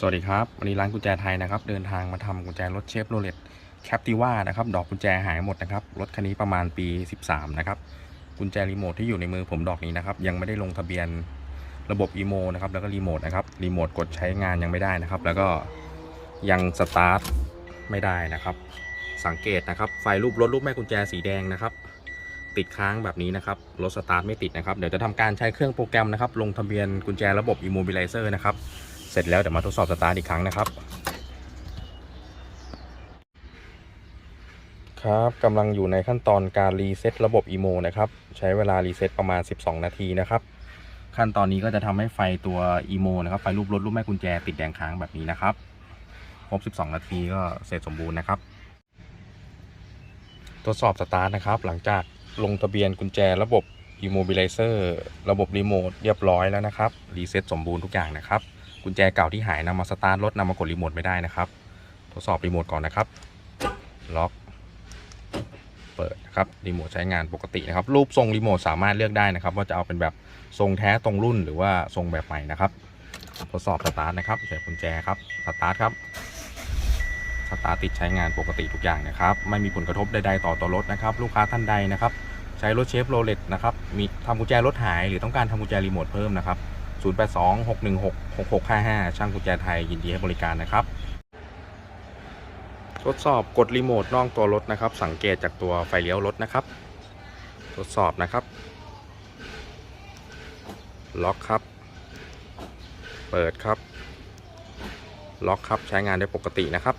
สวัสดีครับ วันนี้ร้านกุญแจไทยนะครับ เดินทางมาทำกุญแจรถเชฟโรเลตแคปติว่านะครับ ดอกกุญแจหายหมดนะครับ รถคันนี้ประมาณปี 13 นะครับ กุญแจรีโมทที่อยู่ในมือผมดอกนี้นะครับ ยังไม่ได้ลงทะเบียนระบบอีโมนะครับ แล้วก็รีโมทนะครับ รีโมทกดใช้งานยังไม่ได้นะครับ แล้วก็ยังสตาร์ทไม่ได้นะครับ สังเกตนะครับ ไฟรูปรถรูปแม่กุญแจสีแดงนะครับ ติดค้างแบบนี้นะครับ รถสตาร์ทไม่ติดนะครับ เดี๋ยวจะทำการใช้เครื่องโปรแกรมนะครับ ลงทะเบียนกุญแจระบบ Immobilizer นะครับ เสร็จแล้วเดี๋ยวมาทดสอบสตาร์ทอีกครั้งนะครับ ครับกำลังอยู่ในขั้นตอนการรีเซ็ตระบบ EMO นะครับ ใช้เวลารีเซ็ตประมาณ 12 นาทีนะครับ ขั้นตอนนี้ก็จะทำให้ไฟตัว EMO นะครับ ไฟรูปรถรูปแม่กุญแจติดแดงค้างแบบนี้นะครับ ครบ 12 นาทีก็เสร็จสมบูรณ์นะครับ ทดสอบสตาร์ทนะครับ หลังจากลงทะเบียนกุญแจระบบ Immobilizer ระบบรีโมทเรียบร้อยแล้วนะครับ รีเซ็ตสมบูรณ์ทุกอย่างนะครับ กุญแจเก่าที่หายนำมาสตาร์ทรถนำมากดรีโมทไม่ได้นะครับ ทดสอบรีโมทก่อนนะครับ ล็อก เปิดนะครับรีโมทใช้งานปกตินะครับ รูปทรงรีโมทสามารถเลือกได้นะครับ ว่าจะเอาเป็นแบบทรงแท้ตรงรุ่นหรือว่าทรงแบบใหม่นะครับ ทดสอบสตาร์ทนะครับใส่กุญแจครับสตาร์ทครับสตาร์ทติดใช้งานปกติทุกอย่างนะครับ ไม่มีผลกระทบใดๆต่อตัวรถนะครับ ลูกค้าท่านใดนะครับ ใช้รถเชฟโรเลตนะครับ มีทำกุญแจรถหายหรือต้องการทำกุญแจรีโมทเพิ่มนะครับ 0826166655 ช่างกุญแจไทยยินดีให้บริการนะครับ ทดสอบกดรีโมทนอกตัวรถนะครับ สังเกตจากตัวไฟเลี้ยวรถนะครับ ทดสอบนะครับ ล็อกครับ เปิดครับ ล็อกครับใช้งานได้ปกตินะครับ